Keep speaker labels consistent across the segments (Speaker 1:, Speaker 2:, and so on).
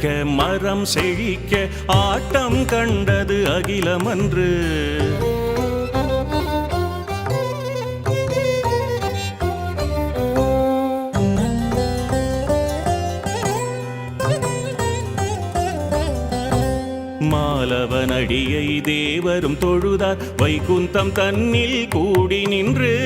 Speaker 1: செழிக்க மரம் செழிக்க ஆட்டம் கண்டது அகிலமன்று. மாலவனடியை தேவரும் தொழுதார். வைகுந்தம் தன்னில் கூடி நின்று.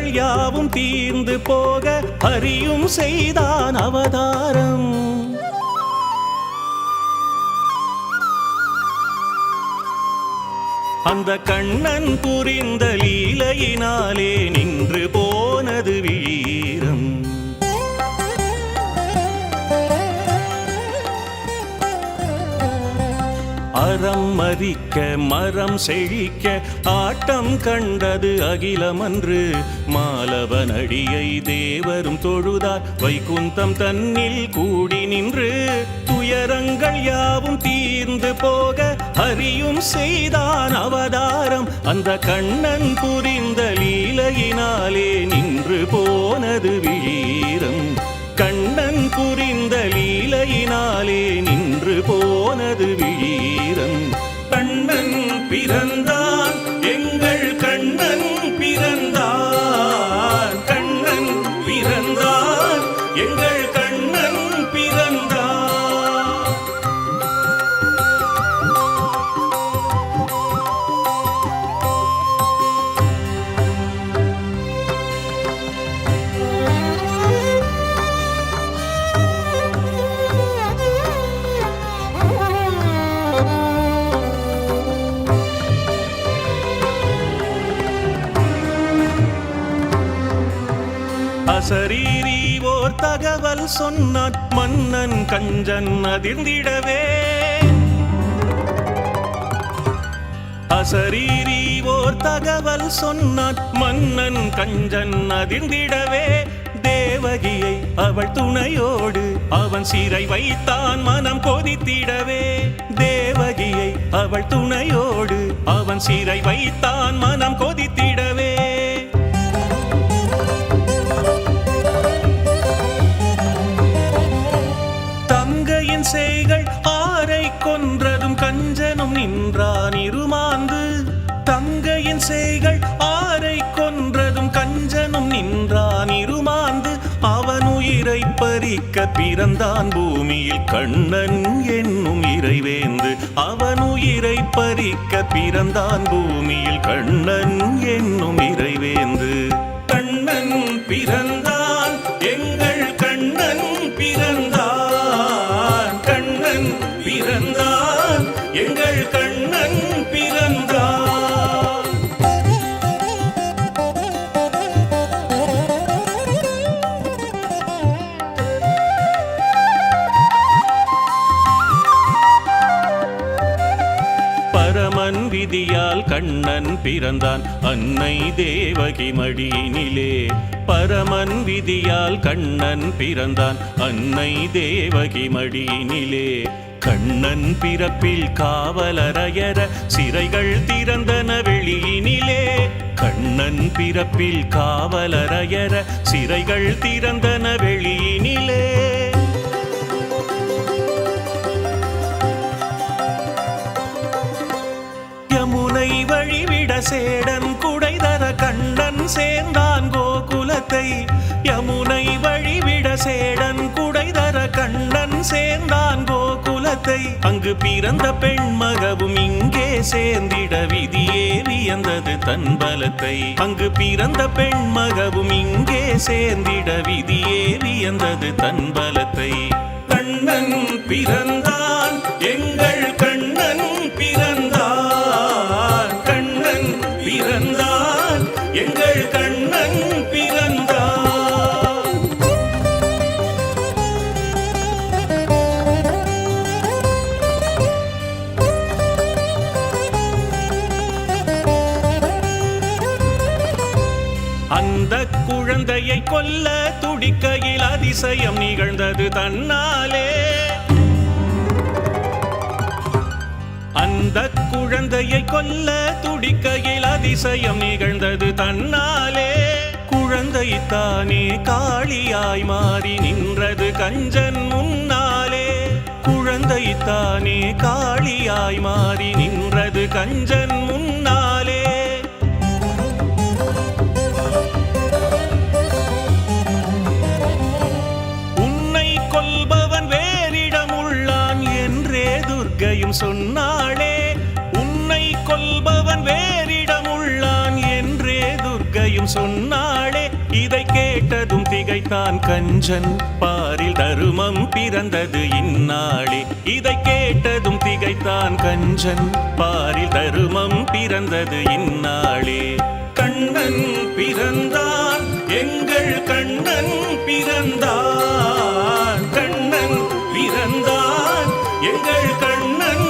Speaker 1: துயரங்கள் யாவும் தீர்ந்து போக அறியும் செய்தான் அவதாரம். அந்த கண்ணன் புரிந்த லீலையினாலே நின்று போனது வீரம். அறம் மதிக்க மரம் செழிக்க ஆட்டம் கண்டது அகிலமன்று மாலவனடியை தேவரும் தொழுதார். வைகுந்தம் தன்னில் கூடி நின்று துயரங்கள் யாவும் தீர்ந்து போக அறியும் செய்தான் அவதாரம். அந்த கண்ணன் புரிந்த லீலையினாலே நின்று போனது வீரம். கண்ணன் புரிந்த லீலையினாலே நின்று போனது வீரம். கண்ணன் பிறந்தான் பிறந்தான் கண்ணன் பிறந்தான். எங்கள் அசரீரி ஓர் தகவல் சொன்னான் மன்னன் கஞ்சன் அதிர்ந்திடவே. அசரீரி ஓர் தகவல் சொன்னான் மன்னன் கஞ்சன் அதிர்ந்திடவே. தேவகியை அவள் துணையோடு அவன் சீரை வைத்தான் மனம் கொதித்திடவே. தேவகியை அவள் துணையோடு அவன் சீரை வைத்தான் மனம் கொதித்திட தங்கையின் ஆரை கொன்றதும் கஞ்சனும் நின்றான் இருமாந்து. தங்கையின் செய்கள் ஆரை கொன்றதும் கஞ்சனும் நின்றான் இருமாந்து. அவன் உயிரை பறிக்க பிறந்தான் பூமியில் கண்ணன் என்னும் இறைவேந்து. அவன் உயிரை பறிக்க பிறந்தான் பூமியில் கண்ணன் என்னும் இறைவேந்து. கண்ணன் பிறந்தான் எங்கள் கண்ணன் பிறந்தான் அன்னை தேவகி மடியினிலே பரமன் விதியால் கண்ணன் பிறந்தான் அன்னை தேவகி மடியினிலே கண்ணன் பிறப்பில் காவலரையர சிறைகள் திறந்தன வெளியினிலே. கண்ணன் பிறப்பில் காவலரையர சிறைகள் திறந்தன வெளியினிலே. வழிவிட சேடன் குடைதர கண்ணன் சேர்ந்தான் கோகுலத்தை. யமுனை வழிவிட சேடன் குடைதர கண்ணன் சேர்ந்தான் கோகுலத்தை. அங்கு பிறந்த பெண் மகவும் இங்கே சேர்ந்திட விதியே வியந்தது தன் பலத்தை. அங்கு பிறந்த பெண் மகவும் இங்கே சேர்ந்திட விதியே வியந்தது தன் பலத்தை. கண்ணன் பிறந்த கண்ணன் பிறந்தான் அந்த குழந்தையை கொல்ல துடிக்கையில் அதிசயம் நிகழ்ந்தது தன்னாலே. அந்த குழந்தையை கொல்ல துடிக்கையில் அதிசயம் நிகழ்ந்தது தன்னாலே. குழந்தை தானே காளியாய் மாறி நின்றது கஞ்சன் முன்னாலே. குழந்தை தானே காளியாய் மாறி நின்றது கஞ்சன் முன்னாலே. உன்னை கொல்பவன் வேறிடம் உள்ளான் என்றே துர்க்கையும் சொன்னாளே சொன்னாளே இதை கேட்டதும் திகைத்தான் கஞ்சன். பாரில் தருமம் பிறந்தது இந்நாளே இதை கேட்டதும் திகைத்தான் கஞ்சன். பாரில் தருமம் பிறந்தது இந்நாளே. கண்ணன் பிறந்தான் எங்கள் கண்ணன் பிறந்தான். கண்ணன் பிறந்தான் எங்கள் கண்ணன்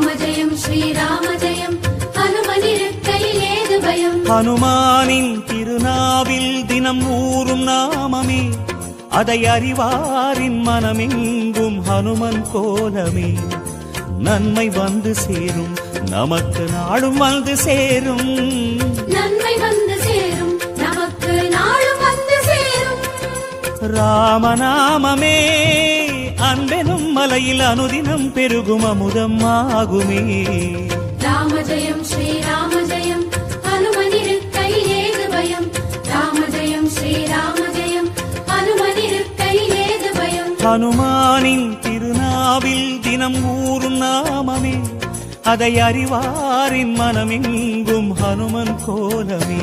Speaker 2: ராம ஜெயம் ஸ்ரீராம ஜெயம் ஹனுமனிருக்கையில் ஏது பயம்?
Speaker 3: ஹனுமானின் திருநாவில் தினம் ஊறும் நாமமே. அதை அறிவாரின் மனமெங்கும் ஹனுமன் கோலமே. நன்மை வந்து சேரும் நமக்கு நாடும் வந்து சேரும்.
Speaker 2: நன்மை வந்து சேரும் நமக்கு நாளும் வந்து சேரும்.
Speaker 3: ராமநாமமே. மலையில் அனுதினம் பெருகும் அமுதம் ஆகுமே.
Speaker 2: ராம ஜெயம் ஸ்ரீராம ஜெயம் ஹனுமனிருக்கையில் ஏது பயம். ராம ஜெயம் ஸ்ரீராம ஜெயம் ஹனுமனிருக்கையில் ஏது பயம்.
Speaker 3: ஹனுமானின் திருநாவில் தினம் ஊறும் நாமமே. அதை அறிவாரின் மனமெங்கும் ஹனுமன் கோலமே.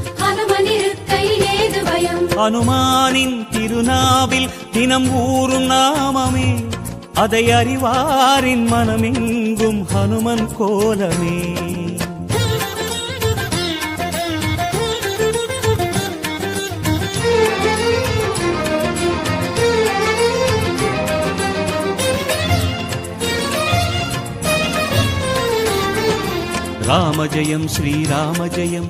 Speaker 2: ஸ்ரீராம ஜெயம் ஹனுமனிருக்கையில் ஏது பயம்
Speaker 3: அனுமானின் திருநாவில் தினம் ஊறும் நாமமே அதை அறிவாரின் மனமெங்கும் ஹனுமன் கோலமே ராம ஜெயம் ஸ்ரீராம ஜெயம்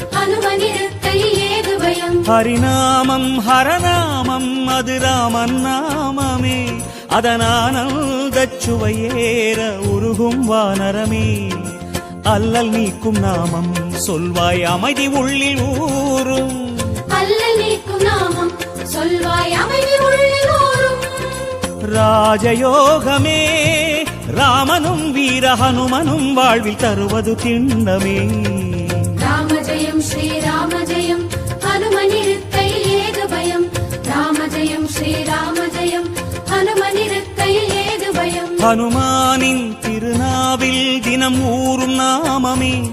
Speaker 3: ஹரிநாமம் ஹரநாமம் அது ராமன் நாமமே. அதனானந்த சுவையேற உருகும் வானரமே. அல்லல் நீக்கும் நாமம் சொல்வாய் அமைதி உள்ளில் ஊரும்
Speaker 2: அல்லல் நீக்கும் நாமம் சொல்வாய் அமைதி உள்ளோரும்
Speaker 3: ராஜயோகமே ராமனும் வீர ஹனுமனும் வாழ்வில் தருவது
Speaker 2: ஜெயம் ஸ்ரீராம ஜெயம் ஹனுமனிருக்கை ஏது பயம். ராம ஜெயம் ஸ்ரீராம ஜெயம் ஹனுமனிருக்கை ஏது பயம்.
Speaker 3: ஹனுமானின் திருநாவில் தினம் ஊறும் நாமமே.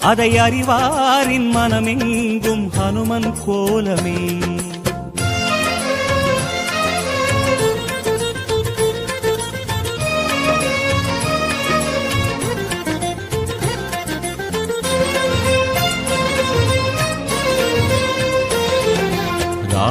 Speaker 3: அதை அறிவாரின் மனமெங்கும் ஹனுமன் கோலமே.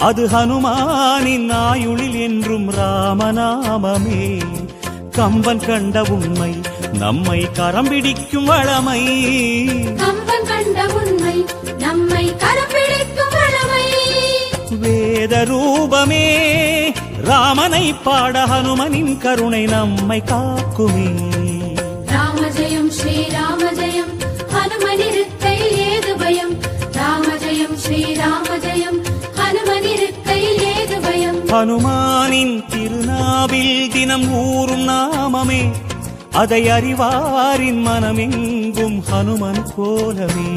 Speaker 3: அது ஹனுமானின் ஆயுளில் என்றும் ராமநாமமே. கம்பன் கண்ட உண்மை நம்மை கரம் பிடிக்கும் வளமை.
Speaker 2: கம்பன் கண்ட உண்மை நம்மை கரம் பிடிக்கும் வளமை.
Speaker 3: வேத ரூபமே ராமனை பாட ஹனுமனின் கருணை நம்மை காக்குமே.
Speaker 2: ராம ஜெயம்
Speaker 3: ஹனுமானின் திருநாவில் தினம் ஊறும் நாமமே அதை அறிவாரின் மனமெங்கும் ஹனுமன் கோலமே.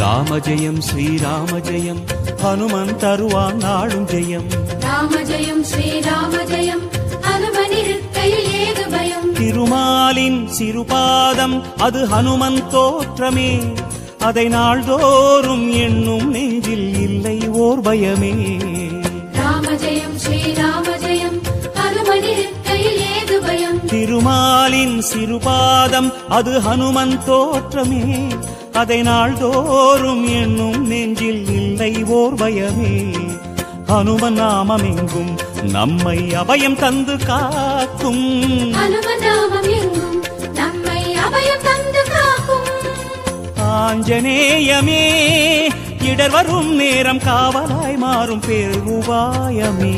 Speaker 3: ராம ஜெயம் ஸ்ரீராம ஜெயம் ஹனுமன் தருவான் நாளும் ஜெயம்.
Speaker 2: ராம ஜெயம் ஸ்ரீராம ஜெயம் ஹனுமனிருக்கை ஏது பயம்?
Speaker 3: திருமாலின் சிறுபாதம் அது ஹனுமன் தோற்றமே. அதை நாள்தோறும் எண்ணும் நெஞ்சில் இல்லை ஓர் பயமே.
Speaker 2: ராம ஜெயம் ஸ்ரீராம ஜெயம் ஏது பயம்?
Speaker 3: திருமாலின் சிறுபாதம் அது ஹனுமன் தோற்றமே. அதை நாள்தோறும் எண்ணும் நெஞ்சில் இல்லை ஓர் பயமே. ஹனுமன் நாமமெங்கும் நம்மை அபயம் தந்து காக்கும்
Speaker 2: நாமம் எங்கும் நம்மை அபயம் தந்து காக்கும்
Speaker 3: ஆஞ்சநேயமே இடர் வரும் நேரம் காவலாய் மாறும் பேருபாயமே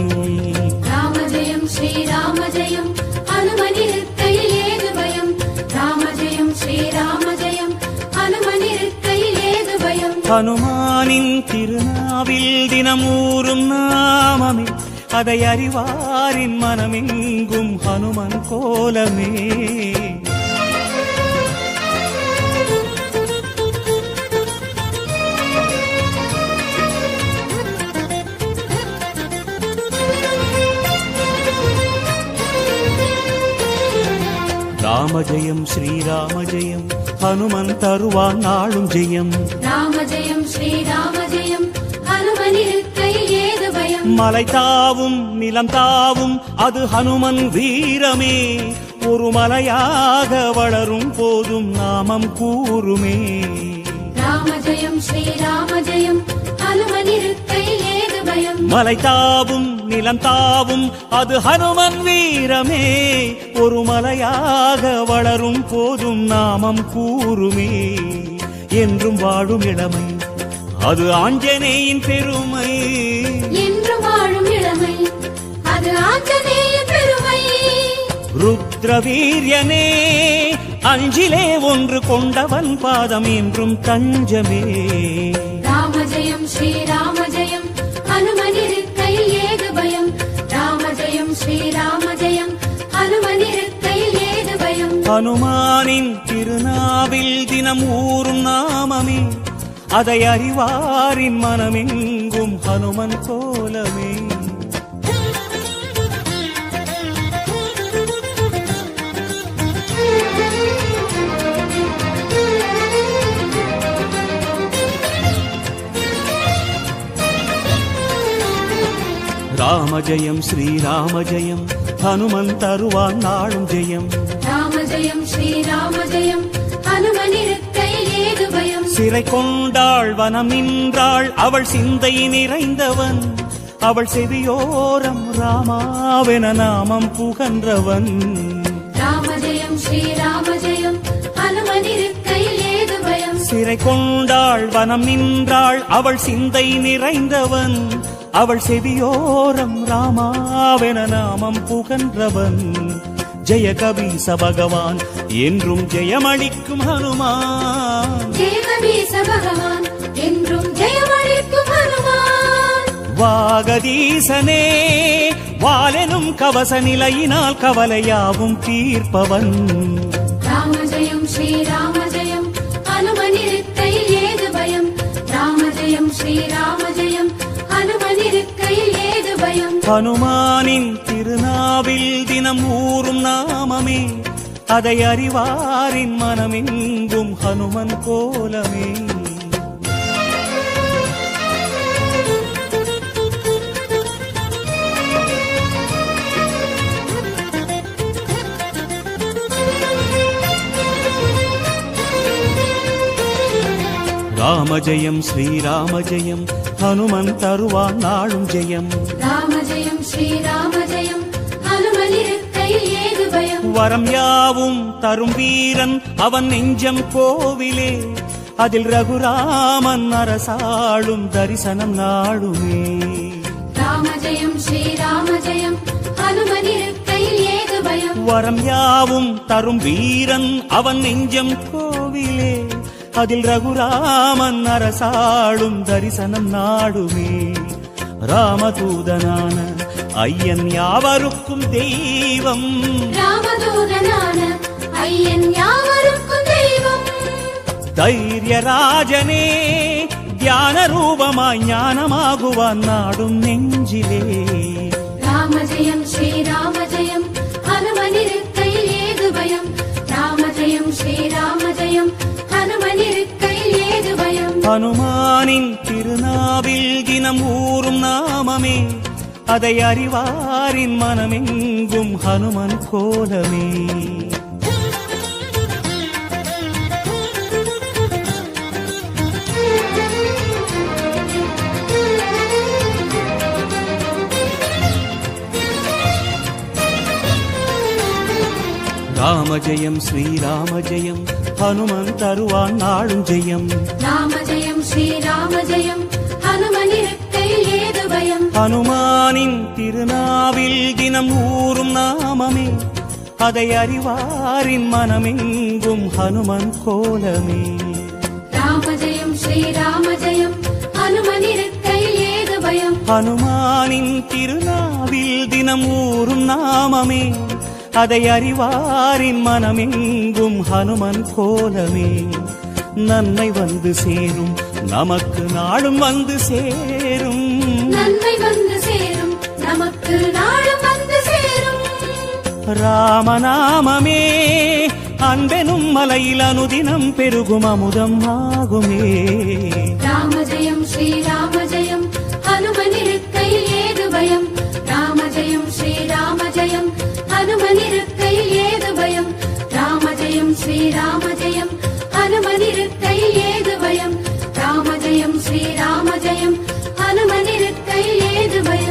Speaker 2: ராம ஜெயம் ஸ்ரீராம ஜெயம் ஹனுமனிருக்கை ஏது பயம் ராம ஜெயம் ஸ்ரீராம ஜெயம்
Speaker 3: ஹனுமானின் திருநாவில் தினமூறும் நாமமே அதை அறிவாரின் மனமெங்கும் ஹனுமன் கோலமே. ராம ஜெயம் ஸ்ரீராம ஜெயம் ஹனுமன் தருவான் நாளும் ஜெயம்.
Speaker 2: ராம ஜெயம் ஸ்ரீராம ஜெயம்
Speaker 3: மலை தாவும் நிலம் தாவும் அது ஹனுமன் வீரமே. ஒரு மலையாக வளரும் போதும் நாமம் கூறுமே.
Speaker 2: ராம ஜெயம் ஸ்ரீராம ஜெயம்
Speaker 3: மலை தாவும் நிலம் தாவும். அது ஹனுமன் வீரமே. ஒரு மலையாக வளரும் போதும் நாமம் கூறுமே. என்றும் வாழும் இளமை. அது ஆஞ்சநேயின் பெருமை.
Speaker 2: என்று வாழும் இளமை. அது ஆஞ்சநேய பெருமை.
Speaker 3: ருத்ரவீரியனே அஞ்சிலே ஒன்று கொண்டவன் பாதம் என்றும் தஞ்சமே.
Speaker 2: ராம ஜெயம் ஸ்ரீராம பயம்
Speaker 3: ஹனுமானின் திருநாவில் தினம் ஊறும் நாமமே அதை அறிவாரின் மனமெங்கும் ஹனுமன் கோலமே ராம ஜெயம் ஸ்ரீராம ஜெயம் ஹனுமன் தருவான் நாளும் ஜெயம் சிறை கொண்டாள் வனம் நின்றாள் அவள் சிந்தை நிறைந்தவன். அவள் செவியோரம் ராமாவென நாமம் புகன்றவன்.
Speaker 2: ராம ஜெயம் ஸ்ரீராம ஜெயம் ஹனுமனிருக்கையில் ஏது பயம்?
Speaker 3: சிறை கொண்டாள் வனம் நின்றாள் அவள் சிந்தை நிறைந்தவன். அவள் செவியோரம் ராமாவென நாமம் புகன்றவன். ஜெய கபீச பகவான் என்றும் ஜெயமளிக்கும் ஹனுமான்.
Speaker 2: என்றும் ஜெயமளிக்கும் ஹனுமான்.
Speaker 3: வாகதீசனே வாலெனும் கவச நிலையினால் கவலையாவும் தீர்ப்பவன்.
Speaker 2: ராம ஜெயம் ஸ்ரீராம ஜெயம் ஹனுமனிருக்கையில் ஏது பயம்? ராம ஜெயம் ஸ்ரீராம ஜெயம் ஹனுமனிருக்கையில் ஏது பயம்?
Speaker 3: ஹனுமானின் திருநாவில் தினம் ஊறும் நாமமே. அதை அறிவாரின் மனமெங்கும் ஹனுமன் கோலமே ராம ஜெயம் ஸ்ரீராம ஜெயம் ஹனுமன் தருவான் நாளும் ஜெயம் வரம் யாவும் தரும் வீரன் அவன் நெஞ்சம் கோவிலே. அதில் ரகுராமன் அரசாளும் தரிசனம் நாடுமே.
Speaker 2: ராம ஜெயம் ஸ்ரீராம ஜெயம் ஹனுமனிருக்கையில் ஏது பயம்?
Speaker 3: வரம் யாவும் தரும் வீரன் அவன் நெஞ்சம் கோவிலே. அதில் ரகுராமன் அரசாளும் தரிசனம் நாடுமே. ராமதூதனான ஐயன் யாவருக்கும் தெய்வம். தைரியராஜனே தியான ரூபமாய் ஞானமாகுவான் நாடும் நெஞ்சிலே.
Speaker 2: ராம ஜெயம் ஸ்ரீராம ஜெயம் ஹனுமனிருக்கையில் ஏது பயம்? ராம ஜெயம் ஸ்ரீராம ஜெயம் ஹனுமனிருக்கையில் ஏது பயம்?
Speaker 3: ஹனுமானின் திருநாவில் தினம் ஊறும் நாமமே. அதை அறிவாரின் மனமெங்கும் ஹனுமன் கோலமே. ராம ஜெயம் ஸ்ரீராம ஜெயம் ஹனுமன் தருவான் நாளும் ஜெயம்.
Speaker 2: ராம ஜெயம் ஸ்ரீராம ஜெயம் ஹனுமன் ஏது பயம்?
Speaker 3: ஹனுமானின் திருநாவில் தினம் ஊறும் நாமமே. அதை அறிவாரின் மனமெங்கும் ஹனுமன் கோலமே.
Speaker 2: ராம ஜெயம் ஸ்ரீராம ஜெயம் ஹனுமனிருக்கையில் ஏது பயம்?
Speaker 3: ஹனுமானின் திருநாவில் தினம் ஊறும் நாமமே. அதை அறிவாரின் மனமெங்கும் ஹனுமன் கோலமே. நன்மை வந்து சேரும் நமக்கு நாளும் வந்து சேரும்.
Speaker 2: நமக்கு நாளும் வந்து சேரும்.
Speaker 3: ராமநாமமே அன்பெனும் மலையில் அனுதினம் பெருகும் அமுதம் ஆகுமே.
Speaker 2: ராம ஜெயம் ஸ்ரீராம ஜெயம் ஹனுமனிருக்கையில் ஏது பயம்? ராம ஜெயம் ஸ்ரீராம ஜெயம் ஹனுமனிருக்கையில் ஏது பயம்? ராம ஜெயம் ஸ்ரீராம ஜெயம் ஹனுமனிருக்கையில் ஏது பயம்? ராம ஜெயம் ஸ்ரீராம ஜெயம் ஹனுமனிருக்கையில் ஏது பயம்?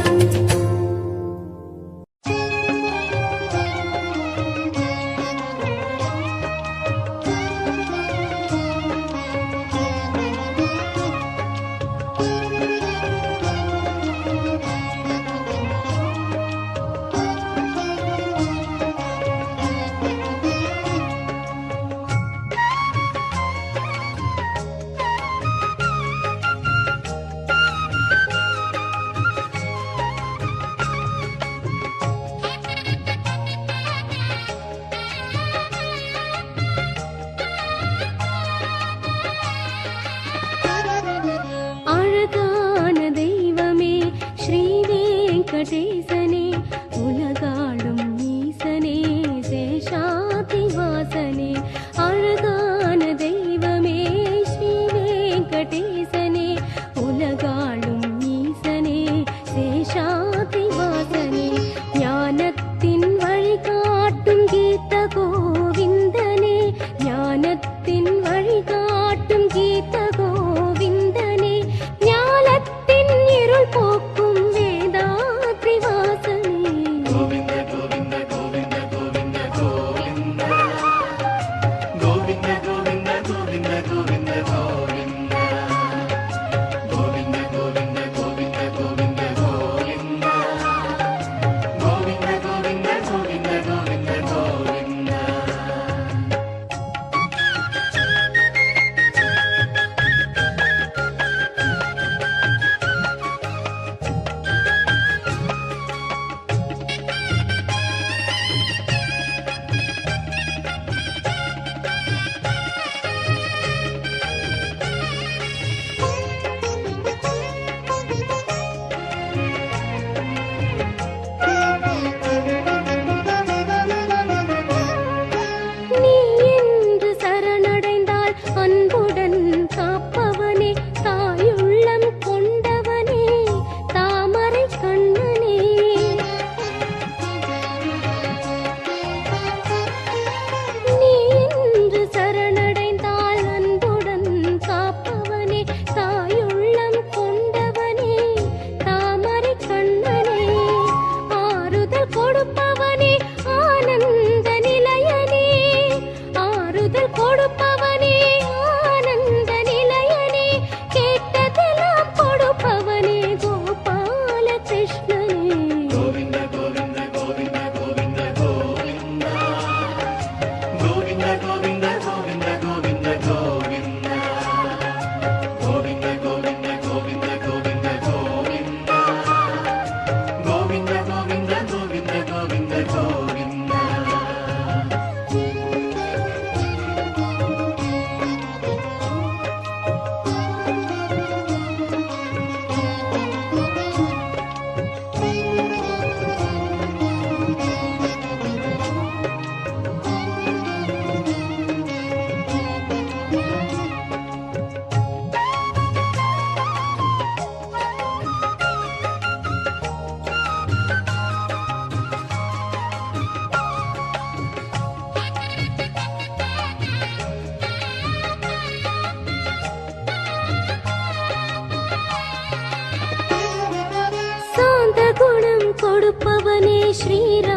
Speaker 4: ಕೊಡುಪವನೇ ಶ್ರೀರಾಮಚಂದ್ರನೇ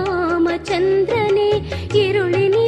Speaker 5: ಇರುಳಿನ